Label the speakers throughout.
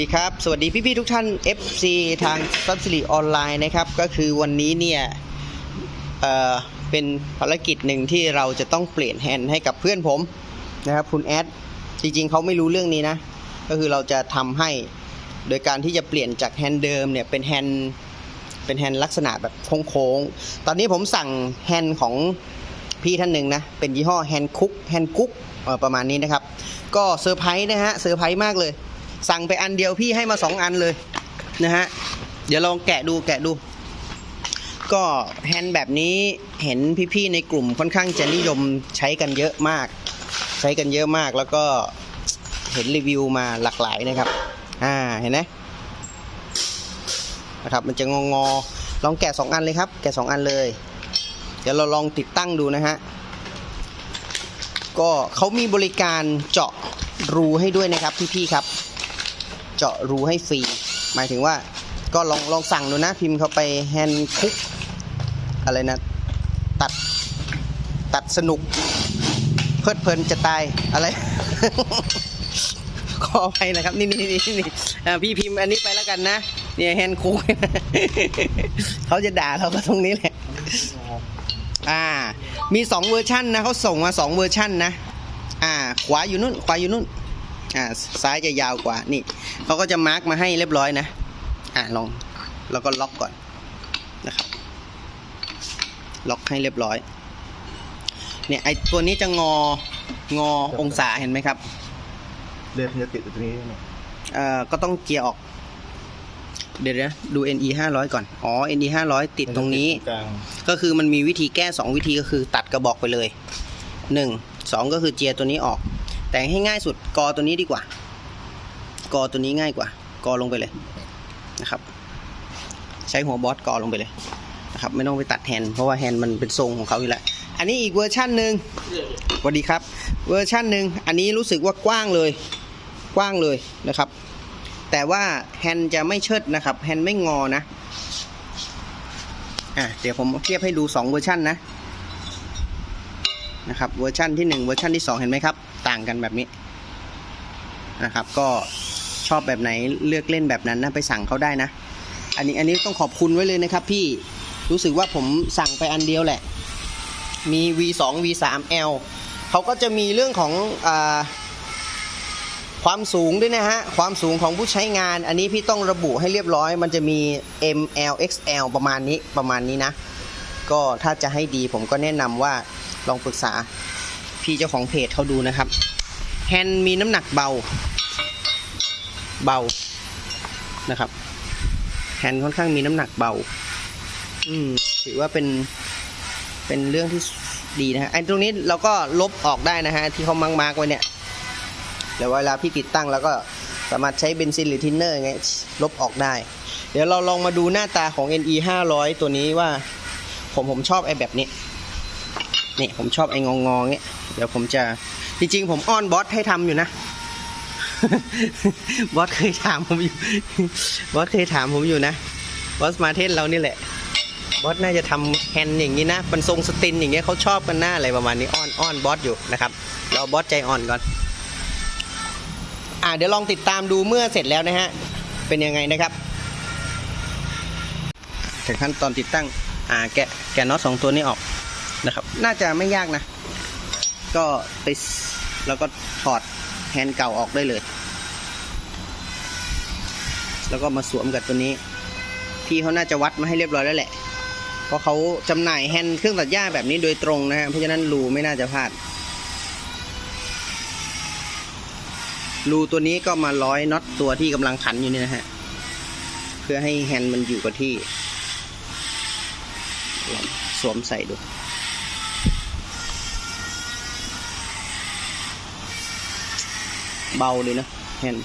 Speaker 1: ดีครับ สวัสดีพี่ๆทุกท่าน FC ทางซับซิลีออนไลน์นะครับ ก็คือวันนี้เนี่ยเอ่อเป็นภารกิจหนึ่งที่เราจะต้องเปลี่ยนแฮนด์ให้กับเพื่อนผมนะครับคุณแอดจริงๆเขาไม่รู้เรื่องนี้นะ ก็คือเราจะทำให้โดยการที่จะเปลี่ยนจากแฮนด์เดิมเนี่ยเป็นแฮนด์เป็นแฮนด์ลักษณะแบบโค้งๆ ตอนนี้ผมสั่งแฮนด์ของพี่ท่านหนึ่งนะ เป็นยี่ห้อแฮนด์คุกแฮนด์คุกประมาณนี้นะครับ ก็เซอร์ไพรส์นะฮะเซอร์ไพรส์มากเลย สั่งไปอันเดียวพี่ให้มาสองอันเลยนะฮะ เดี๋ยวลองแกะดูแกะดู ก็แฮนด์แบบนี้เห็นพี่ๆในกลุ่มค่อนข้างจะนิยมใช้กันเยอะมาก ใช้กันเยอะมากแล้วก็เห็นรีวิวมาหลากหลายนะครับ อ่าเห็นไหมนะครับมันจะงองอลองแกะสองอันเลยครับ แกะสองอันเลย เดี๋ยวเราลองติดตั้งดูนะฮะ ก็เขามีบริการเจาะรูให้ด้วยนะครับพี่ๆครับ เจาะรูให้ฟรี หมายถึงว่าก็ลองลองสั่งดูนะ พิมพ์เข้าไปแฮนคุกอะไรนะ ตัดตัดสนุก เพลิดเพลินจะตายอะไร ขออภัยนะครับ นี่นี่นี่นี่พี่พิมพ์อันนี้ไปแล้วกันนะ เนี่ยแฮนคุกเขาจะด่าเราก็ตรงนี้แหละอ่า มีสองเวอร์ชันนะเขาส่งมาสองเวอร์ชันนะ อ่า ขวาอยู่นู่น ขวาอยู่นู่น อ่าซ้ายจะยาวกว่านี่เขาก็จะมาร์กมาให้เรียบร้อยนะ อ่าลองแล้วก็ล็อกก่อนนะครับ ล็อกให้เรียบร้อย เนี่ยไอตัวนี้จะงองอองศาเห็นไหมครับ
Speaker 2: เดือนจะติดอยู่ตรงนี้เนี่ย
Speaker 1: เอ่อก็ต้องเจียร์ออก เดี๋ยวนะดู NE 500 ก่อน อ๋อ NE 500 ติดตรงนี้
Speaker 2: กลาง
Speaker 1: ก็คือมันมีวิธีแก้ 2 วิธีก็คือตัดกระบอกไปเลย 1 2 ก็คือเจียร์ตัวนี้ออก แต่งให้ง่ายสุดกอตัวนี้ดีกว่า กอตัวนี้ง่ายกว่า กอลงไปเลยนะครับ ใช้หัวบอสกอลงไปเลยนะครับไม่ต้องไปตัดแฮนเพราะว่าแฮนมันเป็นทรงของเขาอยู่แล้วอันนี้อีกเวอร์ชั่นหนึ่งสวัสดีครับ เวอร์ชั่นหนึ่งอันนี้รู้สึกว่ากว้างเลย กว้างเลยนะครับ แต่ว่าแฮนจะไม่เชิดนะครับแฮนไม่งอนะอะเดี๋ยวผมเทียบให้ดู 2 เวอร์ชันนะ นะครับเวอร์ชันที่1เวอร์ชันที่ 2 เห็นไหมครับ ต่างกันแบบนี้นะครับ ก็ชอบแบบไหนเลือกเล่นแบบนั้นนะไปสั่งเขาได้นะ อันนี้อันนี้ต้องขอบคุณไว้เลยนะครับ พี่รู้สึกว่าผมสั่งไปอันเดียวแหละ มี V2 V3 L เขาก็จะมีเรื่องของอความสูงด้วยนะฮะ ความสูงของผู้ใช้งาน อันนี้พี่ต้องระบุให้เรียบร้อย มันจะมี M L X L ประมาณนี้ประมาณนี้นะ ก็ถ้าจะให้ดีผมก็แนะนำว่า ลองปรึกษาพี่เจ้าของเพจเขาดูนะครับ แฮนด์มีน้ำหนักเบา เบานะครับ แฮนด์ค่อนข้างมีน้ำหนักเบา อืม ถือว่าเป็นเป็นเรื่องที่ดีนะฮะไอ้ตรงนี้เราก็ลบออกได้นะฮะที่เขามาร์กมากไว้เนี่ยเดี๋ยวเวลาพี่ติดตั้งแล้วก็สามารถใช้เบนซินหรือทินเนอร์ไงลบออกได้ เดี๋ยวเราลองมาดูหน้าตาของ NE 500 ตัวนี้ว่า ผมผมชอบไอ้แบบนี้ นี่ผมชอบไอ้งองงเงี้ยเดี๋ยวผมจะจริงๆผมอ้อนบอสให้ทำอยู่นะบอสเคยถามผมอยู่บอสเคยถามผมอยู่นะบอสมาเทนเรานี่แหละบอสน่าจะทำแฮนด์อย่างนี้นะเป็นทรงสตินอย่างเงี้ยเขาชอบกันหน้าอะไรประมาณนี้อ้อนอ้อนบอสอยู่นะครับเราบอสใจอ่อนก่อนอ่าเดี๋ยวลองติดตามดูเมื่อเสร็จแล้วนะฮะเป็นยังไงนะครับถึงขั้นตอนติดตั้งอ่าแกะแกะน็อตสองตัวนี้ออก นะครับ น่าจะไม่ยากนะ ก็ไปแล้วก็ถอดแฮนด์เก่าออกได้เลย แล้วก็มาสวมกับตัวนี้ พี่เขาน่าจะวัดมาให้เรียบร้อยแล้วแหละ เพราะเขาจำหน่ายแฮนด์เครื่องตัดหญ้าแบบนี้โดยตรงนะฮะ เพราะฉะนั้นรูไม่น่าจะพลาด รูตัวนี้ก็มาร้อยน็อตตัวที่กำลังขันอยู่นี่นะฮะ เพื่อให้แฮนด์มันอยู่กับที่ สวมใส่ดู เบาเลยนะแฮนด์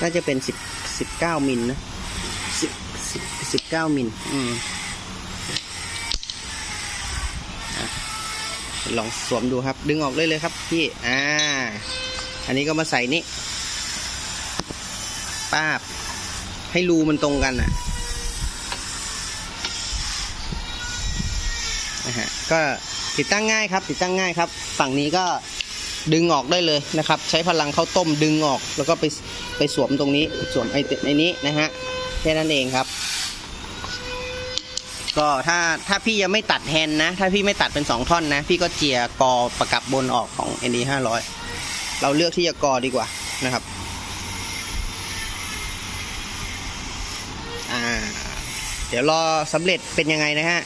Speaker 1: น่าจะเป็นสิบสิบเก้ามิลนะสิบสิบสิบเก้ามิลอืมอะลองสวมดูครับ ดึงออกเลยเลยครับพี่ อ่า อันนี้ก็มาใส่นี่ป้าบ ให้รูมันตรงกันอะนะฮะก็ติดตั้งง่ายครับ ติดตั้งง่ายครับ ฝั่งนี้ก็ ดึงออกได้เลยนะครับ ใช้พลังข้าวต้มดึงออกแล้วก็ไปไปสวมตรงนี้สวมไอ้ไอ้นี้นะฮะแค่นั้นเองครับ ก็ถ้าถ้าพี่ยังไม่ตัดแฮนด์นะ ถ้าพี่ไม่ตัดเป็นสองท่อนนะ พี่ก็เจียกอประกับบนออกของ ND 500 เราเลือกที่จะกอดีกว่านะครับอ่าเดี๋ยวรอสำเร็จเป็นยังไงนะฮะ